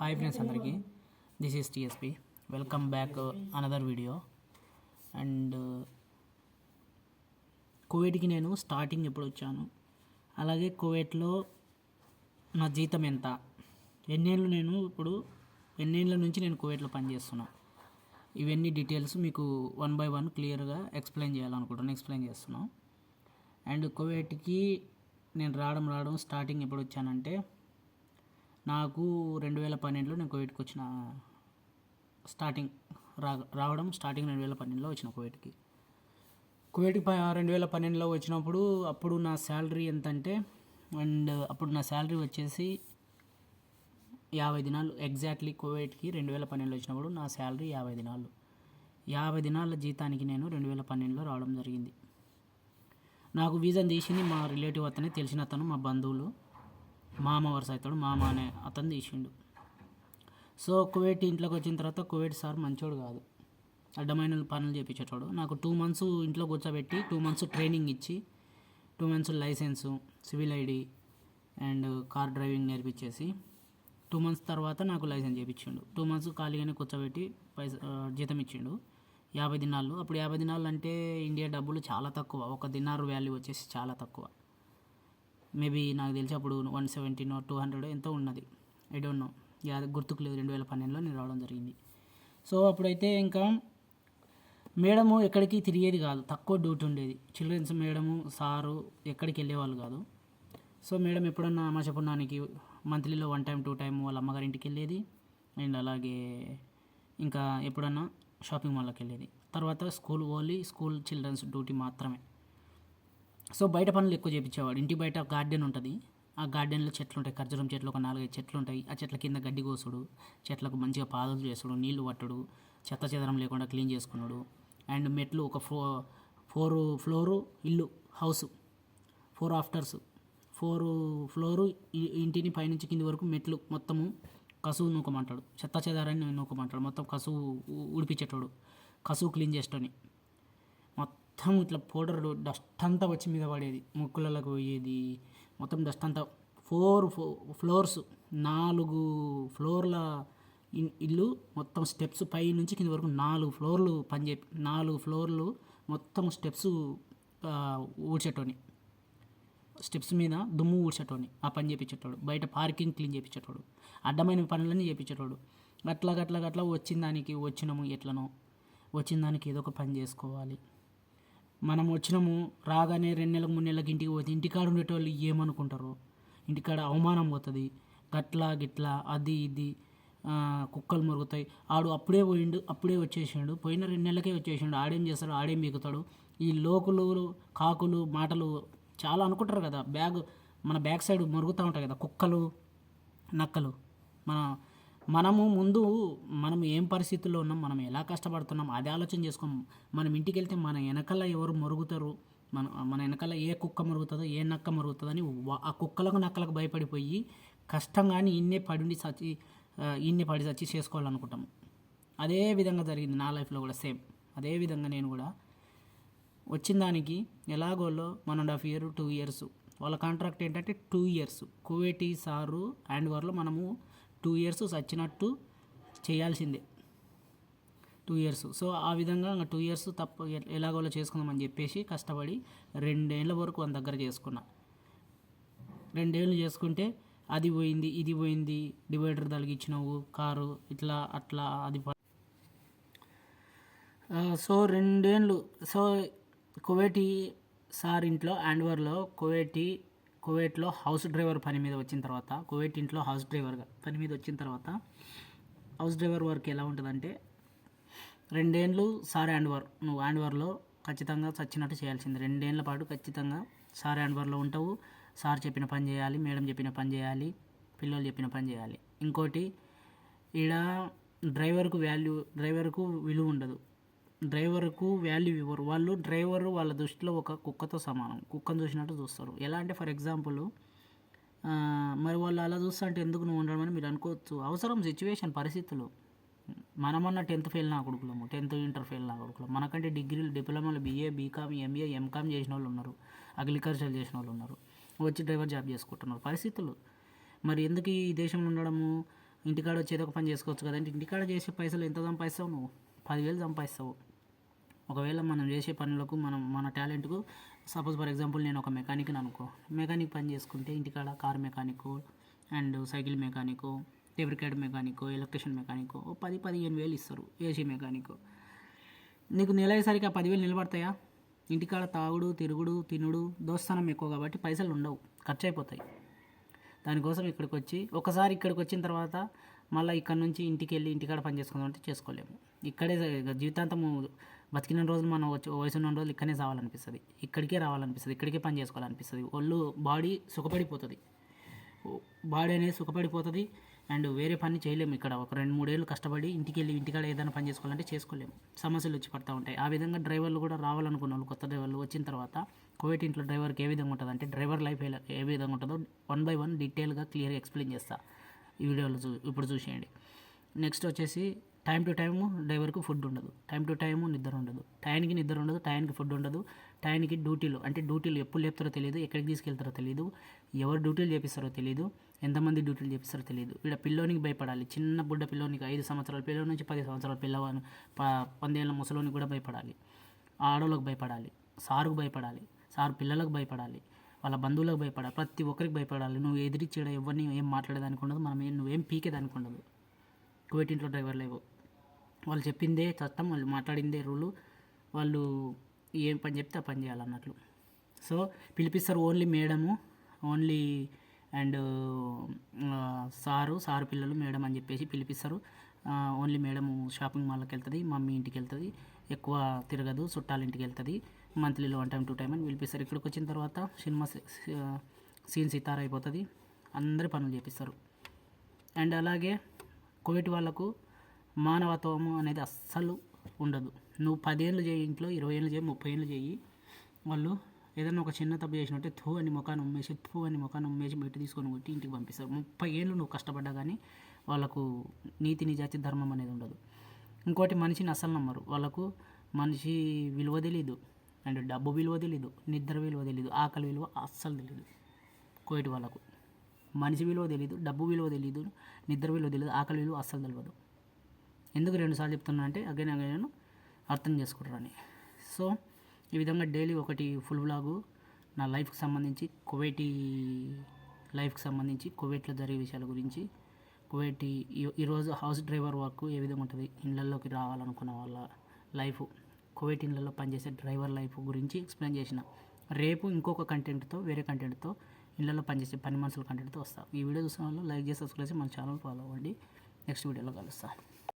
Hi friends అందరికీ. This is TSP welcome back another video and కువైట్కి నేను starting ఎప్పుడు వచ్చాను? అలాగే కువైట్లో నా జీతం ఎంత? ఎన్నేళ్ళు నేను ఇప్పుడు ఎన్నేళ్ళ నుంచి నేను కువైట్లో పనిచేస్తున్నా. ఇవన్నీ డీటెయిల్స్ మీకు వన్ బై వన్ క్లియర్గా ఎక్స్ప్లెయిన్ చేయాలనుకుంటున్నాను ఎక్స్ప్లెయిన్ చేస్తున్నాను అండ్ కువైట్కి నేను రావడం రావడం స్టార్టింగ్ ఎప్పుడు వచ్చానంటే నాకు రెండు వేల పన్నెండులో నేను కోవిడ్కి వచ్చిన స్టార్టింగ్ రా రావడం స్టార్టింగ్ రెండు వేల పన్నెండులో వచ్చిన కోవిడ్కి. కోవిడ్కి ప రెండు వేల పన్నెండులో వచ్చినప్పుడు అప్పుడు నా శాలరీ ఎంత అంటే అండ్ అప్పుడు నా శాలరీ వచ్చేసి యాభై దినాలు ఎగ్జాక్ట్లీ కోవిడ్కి రెండు వేల పన్నెండులో వచ్చినప్పుడు నా శాలరీ యాభై దినాలు. యాభై దినాల జీతానికి నేను రెండు వేల పన్నెండులో రావడం జరిగింది. నాకు వీజాని తీసింది మా రిలేటివ్ అతనే తెలిసిన అతను మా బంధువులు. మామ వరుస అవుతాడు. మామ అనే అతను తీసిండు. సో కువైట్ ఇంట్లోకి వచ్చిన తర్వాత కువైట్ సార్ మంచోడు కాదు. అడ్డమైన పనులు చేయించేటోడు నాకు టూ మంత్స్ ఇంట్లో కూర్చోబెట్టి టూ మంత్స్ ట్రైనింగ్ ఇచ్చి two months licence civil ID and car driving నేర్పించేసి two months తర్వాత నాకు లైసెన్స్ చేయించిండు టూ మంత్స్ ఖాళీగానే కూర్చోబెట్టి పైసా జీతం ఇచ్చిండు. యాభై దినాలు అప్పుడు యాభై దినాలు అంటే ఇండియా డబ్బులు చాలా తక్కువ. ఒక దినారు వాల్యూ వచ్చేసి చాలా తక్కువ. మేబీ నాకు తెలిసి అప్పుడు వన్ సెవెంటీనో టూ హండ్రెడ్ ఎంతో ఉన్నది. ఐ డోంట్ నో యా గుర్తుకు లేదు రెండు వేల పన్నెండులో నేను రావడం జరిగింది. సో అప్పుడైతే ఇంకా మేడము ఎక్కడికి తిరిగేది కాదు. తక్కువ డ్యూటీ ఉండేది. చిల్డ్రన్స్ మేడము సారు ఎక్కడికి వెళ్ళేవాళ్ళు కాదు. సో మేడం ఎప్పుడన్నా అమాసపున్నానికి మంత్లీలో వన్ టైం టూ టైం వాళ్ళ అమ్మగారి ఇంటికి వెళ్ళేది. అండ్ అలాగే ఇంకా ఎప్పుడన్నా షాపింగ్ మాల్కి వెళ్ళేది. తర్వాత school only school childrens duty మాత్రమే. సో బయట పనులు ఎక్కువ చేయించేవాడు ఇంటి బయట గార్డెన్ ఉంటుంది. ఆ గార్డెన్లో చెట్లు ఉంటాయి ఖర్జూరం చెట్లు ఒక నాలుగైదు చెట్లు ఉంటాయి ఆ చెట్ల కింద గడ్డి కోసుడు చెట్లకు మంచిగా పాదులు చేసుడు నీళ్ళు పట్టుడు చెత్త చెదరం లేకుండా క్లీన్ చేసుకున్నాడు. అండ్ మెట్లు ఒక ఫో ఫోర్ ఫ్లోరు ఇల్లు హౌస్ ఫోర్ ఆఫ్టర్స్ ఫోర్ ఫ్లోరు ఇంటిని పైనుంచి కింది వరకు మెట్లు మొత్తము కసువు నూకమంటాడు. చెత్త చెదారాన్ని నూకమంటాడు. మొత్తం కసువు ఉడిపించేటోడు కసువు క్లీన్ చేసేటోని. మొత్తం ఇట్లా పౌడర్ డస్ట్ అంతా వచ్చి మీద పడేది. ముక్కులలోకి పోయేది. మొత్తం డస్ట్ అంతా ఫోర్ ఫ్లోర్స్ నాలుగు ఫ్లోర్ల ఇల్లు మొత్తం స్టెప్స్ పై నుంచి కింద వరకు నాలుగు ఫ్లోర్లు పనిచేపి నాలుగు ఫ్లోర్లు మొత్తం స్టెప్స్ ఊడ్చేటోని. స్టెప్స్ మీద దుమ్ము ఊడ్చేటోని. ఆ పని చేపించేటోడు. బయట పార్కింగ్ క్లీన్ చేపించేటోడు. అడ్డమైన పనులన్నీ చేపించేటోడు. అట్లా గట్లా గట్లా వచ్చిన దానికి వచ్చినాము ఎట్లనో వచ్చిన దానికి ఏదో ఒక పని చేసుకోవాలి. మనం వచ్చినాము రాగానే రెండు నెలలకు మూడు నెలలకు ఇంటికి పోతే ఇంటికాడ ఉండేటోళ్ళు ఏమనుకుంటారు? ఇంటికాడ అవమానం పోతుంది. గట్లా గిట్లా అది ఇది కుక్కలు మురుగుతాయి. ఆడు అప్పుడే పోయిండు అప్పుడే వచ్చేసిండు. పోయిన రెండు నెలలకే వచ్చేసిండు. ఆడేం చేస్తాడు? ఆడేం మిగుతాడు. ఈ లోకులు కాకులు మాటలు చాలా అనుకుంటారు కదా. బ్యాగ్ మన బ్యాక్ సైడ్ మురుగుతూ ఉంటాయి కదా కుక్కలు నక్కలు. మన మనము ముందు మనం ఏం పరిస్థితుల్లో ఉన్నాం మనం ఎలా కష్టపడుతున్నాం అది ఆలోచన చేసుకోం మనం ఇంటికి వెళ్తే మన వెనకాల ఎవరు మరుగుతారు మన మన వెనకాల ఏ కుక్క మరుగుతుందో ఏ నక్క మరుగుతుందో అని ఆ కుక్కలకు నక్కలకు భయపడిపోయి కష్టంగాని ఇన్నే పడి చచ్చి ఇన్ని ఇన్నే పడి చచ్చి చేసుకోవాలనుకుంటాం అదే విధంగా జరిగింది నా లైఫ్లో కూడా సేమ్. అదే విధంగా నేను కూడా వచ్చిన దానికి ఎలాగోలో one and half year two years వాళ్ళ కాంట్రాక్ట్ ఏంటంటే two years Kuwaiti sir and వారిలో మనము టూ ఇయర్స్ సచ్చినట్టు చేయాల్సిందే. Two years. సో ఆ విధంగా ఇంకా టూ ఇయర్స్ తప్ప ఎలాగోలా ఎలాగోలో చేసుకుందామని చెప్పేసి కష్టపడి రెండేళ్ళ వరకు వాళ్ళ దగ్గర చేసుకున్నా. రెండేళ్ళు చేసుకుంటే అది పోయింది ఇది పోయింది డివైడర్ తలిగించినావు కారు ఇట్లా అట్లా అది సో రెండేళ్ళు సో కువేటి సార్ ఇంట్లో హ్యాండ్వర్లో కువేటి కువైట్లో హౌస్ డ్రైవర్ పని మీద వచ్చిన తర్వాత కువైట్ ఇంట్లో హౌస్ డ్రైవర్గా పని మీద వచ్చిన తర్వాత హౌస్ డ్రైవర్ వర్క్ ఎలా ఉంటుందంటే రెండేళ్ళు సార్ యాండ్వర్ నువ్వు యాండ్వర్లో ఖచ్చితంగా చచ్చినట్టు చేయాల్సింది. రెండేళ్ళ పాటు ఖచ్చితంగా సార్ యాండ్వర్లో ఉంటావు. సార్ చెప్పిన పని చేయాలి మేడం చెప్పిన పని చేయాలి పిల్లలు చెప్పిన పని చేయాలి. ఇంకోటి ఈడ డ్రైవర్కు వాల్యూ డ్రైవర్కు విలువ ఉండదు. డ్రైవర్కు వాల్యూ ఇవ్వరు. వాళ్ళు డ్రైవర్ వాళ్ళ దృష్టిలో ఒక కుక్కతో సమానం. కుక్కను చూసినట్టు చూస్తారు. ఎలా అంటే ఫర్ ఎగ్జాంపుల్ మరి వాళ్ళు అలా చూస్తుంటే ఎందుకు నువ్వు ఉండడం అని మీరు అనుకోవచ్చు. అవసరం సిచ్యువేషన్ పరిస్థితులు. మనమన్న టెన్త్ ఫెయిల్ నా కొడుకులము. టెన్త్ ఇంటర్ ఫెయిల్ నా కొడుకులం. మనకంటే డిగ్రీలు డిప్లొమాలు బీఏ బీకామ్ ఎంఏ ఎంకామ్ చేసిన వాళ్ళు ఉన్నారు. అగ్రికల్చర్ చేసిన వాళ్ళు ఉన్నారు. వచ్చి డ్రైవర్ జాబ్ చేసుకుంటున్నారు. పరిస్థితులు. మరి ఎందుకు ఈ దేశంలో ఉండడము? ఇంటికాడ వచ్చేది ఒక పని చేసుకోవచ్చు కదంటే ఇంటికాడ చేసే పైసలు ఎంత సంపాదిస్తావు నువ్వు? పదివేలు సంపాదిస్తావు. ఒకవేళ మనం చేసే పనులకు మనం మన టాలెంట్కు సపోజ్ ఫర్ ఎగ్జాంపుల్ నేను ఒక మెకానిక్ అనుకో. మెకానిక్ పని చేసుకుంటే ఇంటికాడ car mechanic and cycle mechanic టెబ్రికేడ్ mechanic electrician mechanic ఓ పది పదిహేను వేలు ఇస్తారు ఏసీ మెకానిక్ నీకు నెల అయ్యేసరికి ఆ పదివేలు నిలబడతాయా? ఇంటికాడ తాగుడు తిరుగుడు తినుడు దోస్తానం ఎక్కువ కాబట్టి పైసలు ఉండవు ఖర్చు అయిపోతాయి దానికోసం ఇక్కడికి వచ్చి ఒకసారి ఇక్కడికి వచ్చిన తర్వాత మళ్ళీ ఇక్కడ నుంచి ఇంటికి వెళ్ళి ఇంటికాడ పని చేసుకుందాం అంటే చేసుకోలేము. ఇక్కడే ఇక జీవితాంతము బతికిన రోజులు మనం వచ్చి వయసు ఉన్న రోజులు ఇక్కడనే రావాలనిపిస్తుంది ఇక్కడికే రావాలనిపిస్తుంది. ఇక్కడికే పని చేసుకోవాలనిపిస్తుంది. ఒళ్ళు బాడీ సుఖపడిపోతుంది. బాడీ అనేది సుఖపడిపోతుంది. అండ్ వేరే పని చేయలేము ఇక్కడ. ఒక రెండు మూడేళ్ళు కష్టపడి ఇంటికి వెళ్ళి ఇంటికాడ ఏదైనా పని చేసుకోవాలంటే చేసుకోలేము. సమస్యలు వచ్చి పడతా ఉంటాయి. ఆ విధంగా డ్రైవర్లు కూడా రావాలనుకున్న వాళ్ళు కొత్త డ్రైవర్లు వచ్చిన తర్వాత కోవిడ్ ఇంట్లో డ్రైవర్కి ఏ విధంగా ఉంటుంది అంటే డ్రైవర్ లైఫ్ ఏ విధంగా ఉంటుందో వన్ బై వన్ డీటెయిల్గా క్లియర్గా ఎక్స్ప్లెయిన్ చేస్తా. ఈ వీడియోలో చూ ఇప్పుడు చూసేయండి. నెక్స్ట్ వచ్చేసి టైం టు టైము డ్రైవర్కు ఫుడ్ ఉండదు. టైం టు టైము నిద్ర ఉండదు. టైంకి నిద్ర ఉండదు టైంకి ఫుడ్ ఉండదు టైంకి డ్యూటీలు అంటే డ్యూటీలు ఎప్పుడు లేపుతారో తెలియదు ఎక్కడికి తీసుకెళ్తారో తెలియదు ఎవరు డ్యూటీలు చేపిస్తారో తెలియదు ఎంతమంది డ్యూటీలు చేపిస్తారో తెలియదు. ఇక్కడ పిల్లోనికి భయపడాలి. చిన్న బుడ్డ పిల్లోనికి ఐదు సంవత్సరాల పిల్లల నుంచి పది సంవత్సరాల పిల్లవాని ప పందేళ్ళ ముసలోనికి కూడా భయపడాలి. ఆడోళ్ళకి భయపడాలి సారుకు భయపడాలి సారు పిల్లలకు భయపడాలి వాళ్ళ బంధువులకు భయపడాలి ప్రతి ఒక్కరికి భయపడాలి. నువ్వు ఎదిరిచ్చేయడం ఎవరిని ఏం మాట్లాడేదానికి ఉండదు మనం ఏం నువ్వేం పీకేదానికి ఉండదు. కువైట్ ఇంట్లో డ్రైవర్ లేవు. వాళ్ళు చెప్పిందే చట్టం వాళ్ళు మాట్లాడిందే రూలు వాళ్ళు ఏం పని చెప్తే ఆ పని చేయాలన్నట్లు so పిలిపిస్తారు only madam only and sir sir పిల్లలు మేడం అని చెప్పేసి పిలిపిస్తారు. ఓన్లీ మేడము షాపింగ్ మాల్కి వెళ్తుంది మమ్మీ ఇంటికి వెళ్తుంది ఎక్కువ తిరగదు చుట్టాల ఇంటికి వెళ్తుంది మంత్లీలో వన్ టైం టూ టైం అని పిలిపిస్తారు. ఇక్కడికి వచ్చిన తర్వాత సినిమా సీన్ సితార అయిపోతుంది అందరి పనులు చేపిస్తారు. అండ్ అలాగే కోవిడ్ వాళ్ళకు మానవత్వం అనేది అస్సలు ఉండదు. నువ్వు పదేళ్ళు చేయి ఇంట్లో ఇరవై ఏళ్ళు చేయి ముప్పై ఏళ్ళు చేయి. వాళ్ళు ఏదైనా ఒక చిన్న తప్పు చేసినట్టే థూ అని ముఖాన్ని ఉమ్మేసి థూ అని ముఖాన్ని ఉమ్మేసి బయట తీసుకొని కొట్టి ఇంటికి పంపిస్తారు. ముప్పై ఏళ్ళు నువ్వు కష్టపడ్డా కానీ వాళ్ళకు నీతి నిజాతి ధర్మం అనేది ఉండదు. ఇంకోటి మనిషిని అస్సలు నమ్మరు. వాళ్ళకు మనిషి విలువ తెలీదు. అండ్ డబ్బు విలువ తెలీదు. నిద్ర విలువ తెలీదు. ఆకలి విలువ అస్సలు తెలీదు. కోయిటి వాళ్ళకు. మనిషి విలువ తెలియదు డబ్బు విలువ తెలియదు నిద్ర విలువ తెలియదు ఆకలి విలువ అస్సలు తెలియదు ఎందుకు రెండుసార్లు చెప్తున్నా అంటే అగైన్ అగైన్ అర్థం చేసుకుంటారని సో ఈ విధంగా డైలీ ఒకటి ఫుల్ బ్లాగు నా లైఫ్కి సంబంధించి కువైటీ లైఫ్కి సంబంధించి కువైట్లో జరిగే విషయాల గురించి కువైటీ ఈ- ఈరోజు హౌస్ డ్రైవర్ వర్క్ ఏ విధంగా ఉంటుంది ఇళ్ళల్లోకి రావాలనుకున్న వాళ్ళ లైఫ్ కువైట్ ఇళ్ళల్లో పనిచేసే డ్రైవర్ లైఫ్ గురించి ఎక్స్ప్లెయిన్ చేసిన. రేపు ఇంకొక కంటెంట్తో వేరే కంటెంట్తో ఇళ్ళల్లో పనిచేసే పని మనుషుల కంటెంట్తో వస్తాం. ఈ వీడియో చూసిన వాళ్ళు లైక్ చేసి సబ్స్క్రైబ్ చేసి మన ఛానల్ ఫాలో అవ్వండి. నెక్స్ట్ వీడియోలో కలుస్తాం.